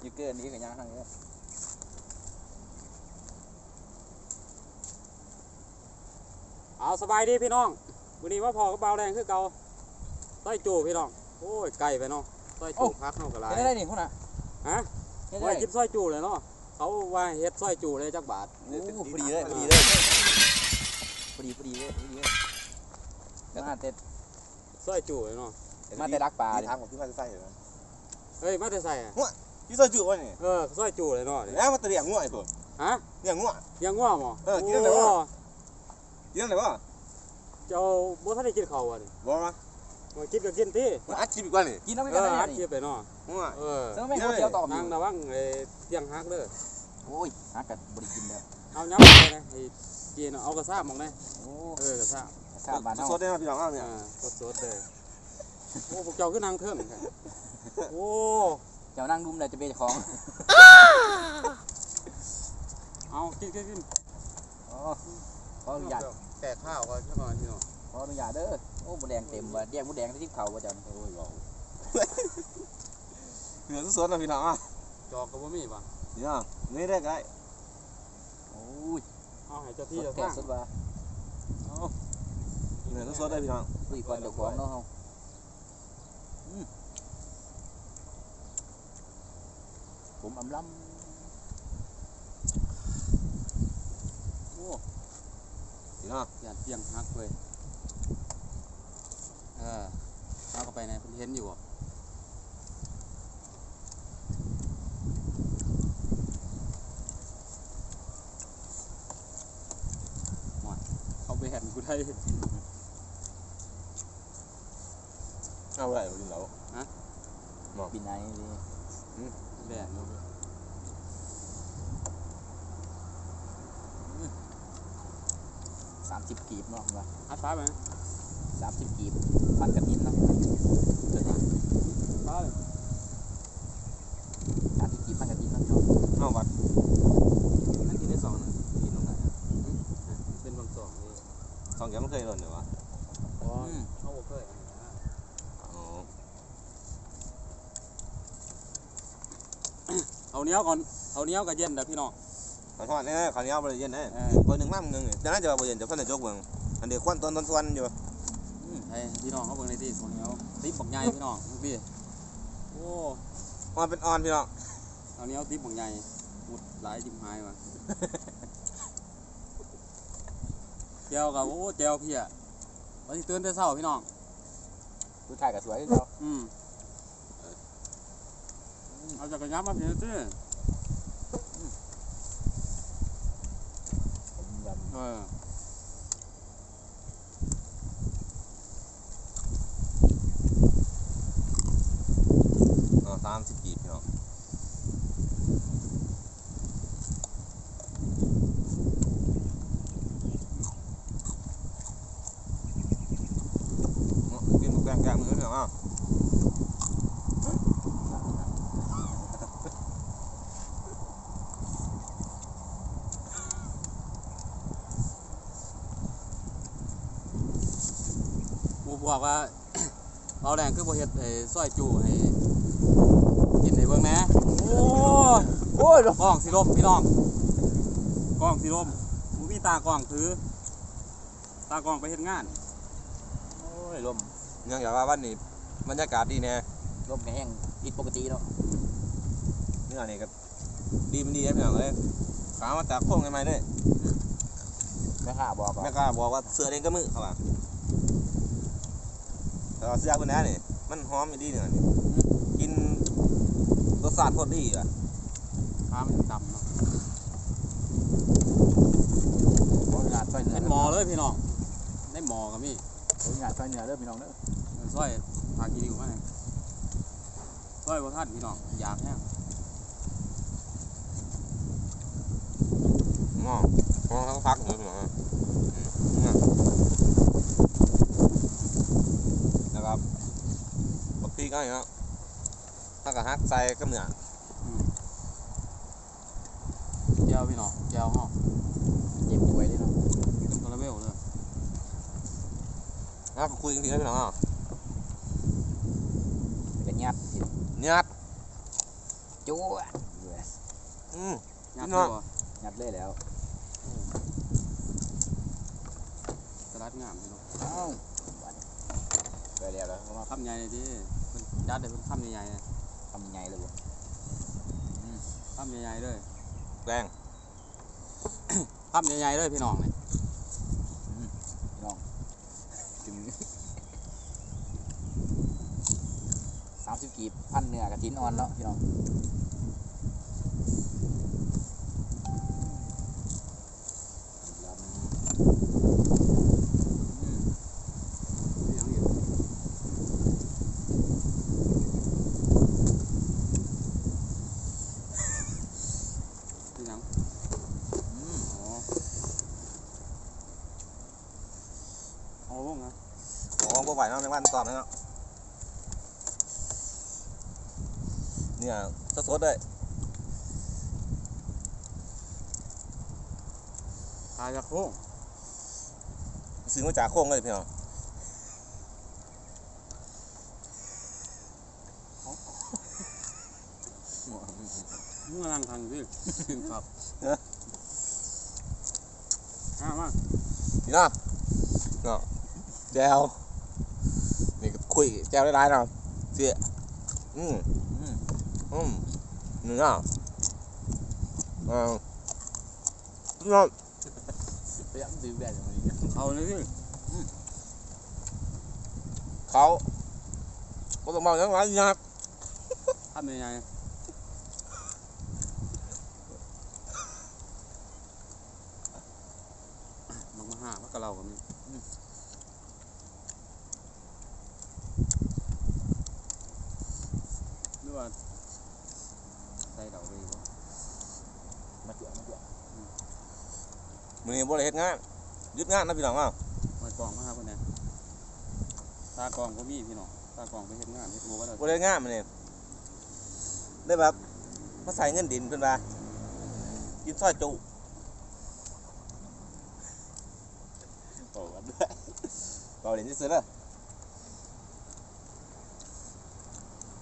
อยู่เกินนี้กับยางทางนี้เอาสบายดีพี่น้องวันนี้ว่าพอกับเบาแรงคือเก่าต้อยจูพี่น้อง โอ้ยไก่ไปเนาะต้อยจูพักเนาะกระไรเฮ็ดได้นี่พุ่นน่ะฮะเฮ็ดว่าได้กินซอยจูเลยเนาะเขาว่าเฮ็ดซอยจูเลยจักบาทโอ้พอดีเลยพอดีเลยพอดีพอดีเลยพอดีเลยมาแต่ซอยจูเลยเนาะมาแต่รักปลาพี่ดิถามของพี่มาจะใส่เหรอเฮ้ยมาแต่ใส่อะ พี่ใส่จุวะนี่เออซอยจูเลยเนาะนี่แล้วมันตะเลียงง่วไอ้พวกฮะเลียงง่ว ยังง่วงบ่เออกินได้ไหมวะโอ้กินอะไรวะเจ้าบ่ทันได้กินข้าวอะนี่บอกมามากินก็กินที่มันอัดคลิปอีกว่านี่กินน้ำไม่เอกันอได้อัดนี่คลิปไปเนาะง่วเออเออไม่เขาเที่ยวต่อนั่งระวังไอ้เตียงฮักเด้อโอ้ยฮักกันบริกินเลยเอาย้ำไปเลยไอ้กินเอากระซ่ามองได้โอ้เออกระซ่าชาบานเฮาสดได้ไหมพี่น้องเนี่ยอ่าสดๆเลยโอ้พวกเจ้าขึ้นนางเทิงแท้โอ้เจ้านั่งดุมเลยจะเป็นของ เอากินกินกินอ๋อขออนุญาตแตกข้าวก่อนใช่ไหมพี่น้องขออนุญาตเด้อ โอ้หมูแดงเต็มว่ะแยกหมูแดงที่เขาว่าจันโอ้ยว้าวเหนือสดนะพี่น้องอะจอกกับบ่มีป่ะนี่นะนี่ได้ไงโอ้ย เอาให้เจ้าสที่ดเจ้าแก่ทางสดว่ะเหนือสดได้พี่น้องคุยก่อนเดี๋ยวของเนาะเฮาอืม ผมอำลำโอ้พี่น้องยานเตียงฮักเว้ยเออเอาเข้าไปในเพิ่นเห็นอยู่บ่มาเขาไปเห็นกูได้เอาอะไรพี่น้องปีไหนดิ แดงอยู่สามสิบกีบเนาะว่าอัดฟ้าไหมสามสิบกีบพันกระตินเนาะฟ้าเลยสามสิบกีบพันกระตินเนาะเนาะเอาวัดนั่นกินได้สองนะกินลงไปเป็นบางสองนี่สองแก้วมันเคยหล่นเหรอวะ อ๋อเขาบ่เคยอันนี้นะ อ๋อ เอาเนี้ยวก่อนเอาเนี้ยวกับเย็นเด้อพี่น้อง ขอโทษนะขอนี้เอาไปเย็นนะเออ คนหนึ่งมั่งหนึ่งจะน่าจะไปเย็นจะเพิ่นจะจกเบิ่งอันเดียวควันต้นต้นส่วนอยู่ไอ้พี่น้องเขาเบิ่งในที่ของเนี้ยวติ๊บบักใหญ่พี่น้องพี่โอ้อ่อนเป็นอ่อนพี่น้องเอาเนี้ยวติ๊บบักใหญ่มุดหลายจิ้มหายว่ะ เจียวกับโอ้เจียวพี่อะวันที่ตื่นแต่เช้าพี่น้อง ผู้ชายก็สวยคือเขาอืมเอาจักรยานมาเพียงตื้อผม ยเอออ๋อสามสิบกีบพี่น้องอ๋อกินแกงแกงมือพี่น้องอ่ บอกว่า เราแรงคือบ่เฮ็ดไอ้ซอยจูให้กินให้เบิ่งแหน่โอ้ำโอ้ยกล้องสิลมพี่น้องกล้องสิลมบ่มีตากล้องถือ ตากล้องไปเฮ็ดงาน โอ้ยลมยังอยากว่าวันนี้บรรยากาศดีแน่ลมแห้งผิดปกติเนาะเนื้อนี่ก็ดีมันดีนะพี่น้องเลยขามาจากโค้งใหม่ๆเลยแม่ข้าบอกก่อนแม่ค้าบอกว่าเสื้อเองก็มือเขาว่า แต่ว่าเสื้อคนนี้นี่มันหอมดีเนื้อนี่กินรสชาติโคตรดีอะฟ้ามันดำเนาะขออนุญาตซอยเหนือเป็นหมอเลยพี่น้องได้หมอก็มีขออนุญาตซอยเหนือเด้อพี่น้องเด้อซอยพากินอยู่มาเนี่ยซอยบ่ทันพี่น้องอยากแห้งหม้อหม้อเขาพักหมูหมอนะครับ บักพีก็อย่างเงี้ยถ้ากับฮักใส่ก็เหมือนแก้วพี่น้องแก้วห้องเจ็บป่วยเลยเนาะเป็นคาราเมลเลยนะคุยกันทีนะพี่น้องอะเป็นยัดสิญาติโจจู้อืมยัดพี่น้ตัองวยัดเลยแล้วสลัดงามพี่น้องเอ้าไปแล้วแล้วเขามาคำใหญ่เลยดิ เพิ่นยัดเลยเพิ่นคำใหญ่ๆนะทำยังไงเลยบ่คำใหญ่ๆเลยแรงคำใหญ่ๆเลยพี่น้องนี่ถึงสามสิบกีบพันเนื้อกระถินอ่อนเนาะพี่น้อง พี่น้องอยู่พี่น้อง อืม อ๋อเอาลงนะ โอ้พวก ไหวเนาะแมงวันตอบนะเนาะเนี่ยสดๆเลยทายจะโค้งซื้อมาจากโค้งเลยพี่น้องมึงกำลังทางสิกินครับอ่ามาพี่น้องเนาะแจวนี่ก็ คุยแจวได้ร้ายๆเนาะเสียอืมอืมอืมเนื้ออ่าพี่น้องไปยังดื่มแบบนี้เอาเลยสิเขาก็ต้องบอกอย่างไรนะครับทำยังไงมังมาหาพักกะเรากับมีหรือ ว่าใส่เราเลยบ่มาเจือมาเจือมื้อนี้บ่ได้เฮ็ดงานหยุดงานนะพี่น้องอะมากองมาหาคนนี้ตากองก็มีพี่น้องตากองไปเฮ็ดงานเฮ็ดโมว่าเราบ่ได้เฮ็ดงานมื้อนี้ได้แบบมาใส่เงินดินเพิ่นว่ากินซอยจุโอ้กันด้วยเบาเด่นที่สุดเลย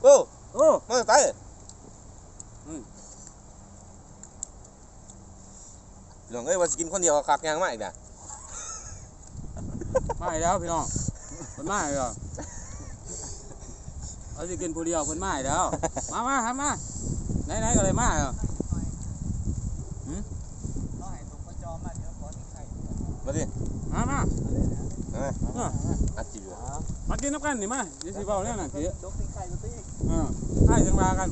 โอ้โอ้มาใส่อืมพี่น้องเอ้ยว่าสิกินคนเดียวก็คักยางมาอีกน่ะมาอีกแล้วพี่น้องเพิ่นมาอีกแล้วเอาสิกินผู้เดียวเพิ่นมาอีกแล้ว มามาครับมาไหนไหนก็เลยมาเหรอมาดิมามาอัดจิบอยู่มากินน้ำกันนี่มาเดี๋ยวสิเบาเนี่ยน่ะสิยกเป็นไข่มาตี เออให้จังมากัน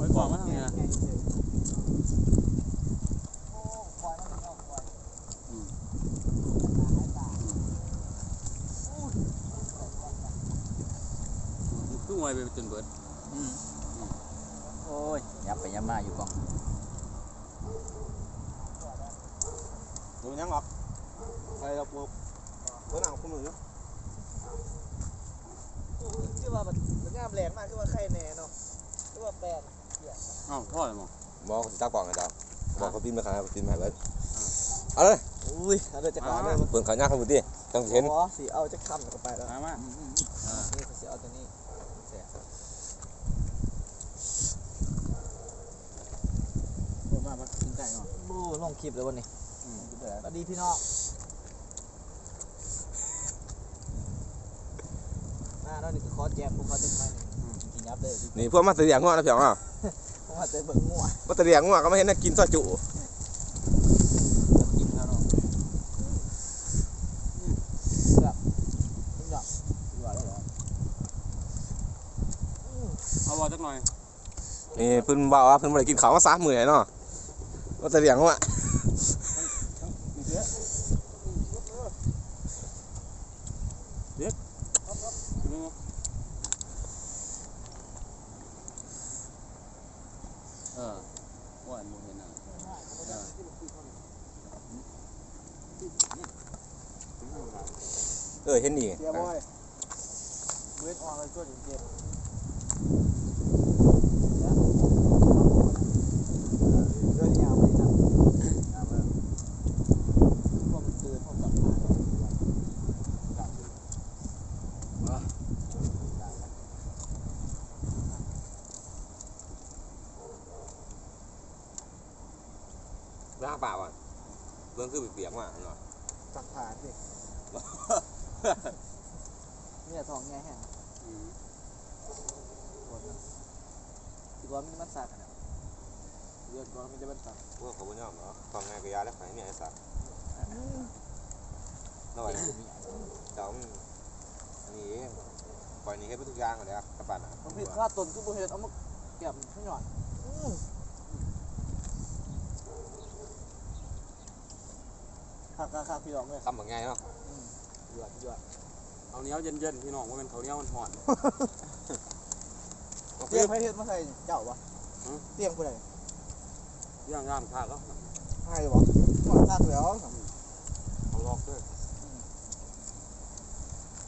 ไปบอกมาทางไหนอะคือมวยไปจนเบิด อืมโอ้ยยับไปยับมาอยู่กอง ดูยังหรอกใส่เราปลูกเพื่อนหนังคุณมือ คือว่ามัน มันงามแรงมากคือว่าไข่แน่เนาะคือว่าแปลนอ้าวพ่อเลยมั้งบอกเขาสิจักกล่องไงจ้าบอกเขาพิมพ์มาขายเขาพิมพ์มาให้เบิดเอาเลยอุ้ยเอาเลยจะกล่าวเลยเบิ่งขายหน้าเขาบุตรดิจังสิเห็นอ๋อสิเอาจะคำกับไปแล้วมามาอืมอืมอ่านี่สิเอาตัวนี้โอ้มามากินไก่เนาะบูลงคลิปเลยวันนี้อืมกินไปแล้วสวัสดีพี่น้องมาแล้วนี่คือคอแจมผมเขาจะไปกิน ยับเลยนี่พวกมาเสียงงัวนะพี่น้องอะผมว่าจะเบิ่งงัวมาเสียงงัวก็ไม่เห็นน่ากินซอยจุกินแล้วเนาะคุณหยอกดีกว่าแล้วเหรอเอาบอลจักหน่อยนี่เพิ่นบอกว่าเพิ่นบ่ได้กินข้าวมา3มื้อแล้วเนาะมาเสียงงัว เอเช่นนี้เสียบ่อยเวทออกเลยช่วยถึงเจ็บหน้าเปล่าอะเรื่องคือเปียกว่ะเนาะสักผ่านสิ เนี่ยทองแง่แห้งอืมปวดนะอีกว่ามันมันสักอะนะเรื่องก็มันจะมันสักพวกเขาบ่ยอมเนาะทำงานกับยาแล้วขายเมียไอ้สัตว์แล้วไอ้เจ้ามันอันนี้เองปล่อยนี่ให้เป็นทุกอย่างก่อนเลยครับกระปั่นอะมันผิดค่าต้นคือบ่เฮ็ดเอามาเก็บให้หน่อยคักคักคักพี่น้องเลยคำแบบไงเนาะ ยอดยอดเอาเหนียวเย็นๆพี่น้องว่าเป็นข้าวเหนียวมันห่อนเตียงให้เฮ็ดมาใส่เจ้าปะหือเตียงผู้ใดเรื่องงามค่าแล้วให้บ่หมดคักแล้วเอาลอกด้วย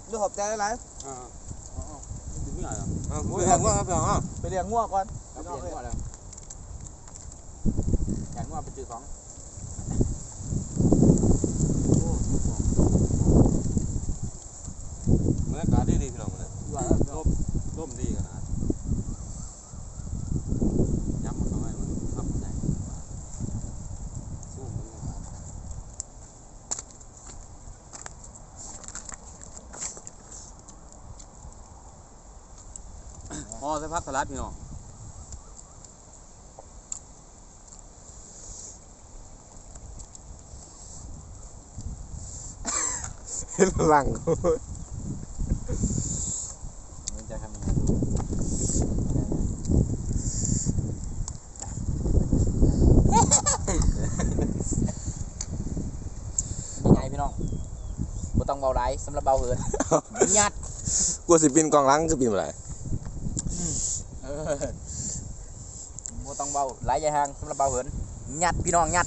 เรื่องขอบใจหลายอ่าๆอ๋อถึงเมื่อไหร่อะเอาคุยกันว่าครับพี่น้องๆไปเลี้ยงงัวก่อนครับพี่น้องเรียนเอ้ยว่าแล้วอย่างว่าไปจือของ บรรยากาศดีดีๆพี่น้องเลย ยอดแล้ว ร่มร่มดีขนาดย้ำมันเข้าไปมันทำได้สู้มันเลย พอใส่พักสลัดพี่น้องหลังมันจะทำยังไงยังไงพี่น้องบ่ต้องเบาไรสำหรับเบาเหินยัด กลัวสิบินกองหลังคือบินอะไร เออบ่ต้องเบาไหลายายหางสำหรับเบาเหินหยัดพี่น้องหยัด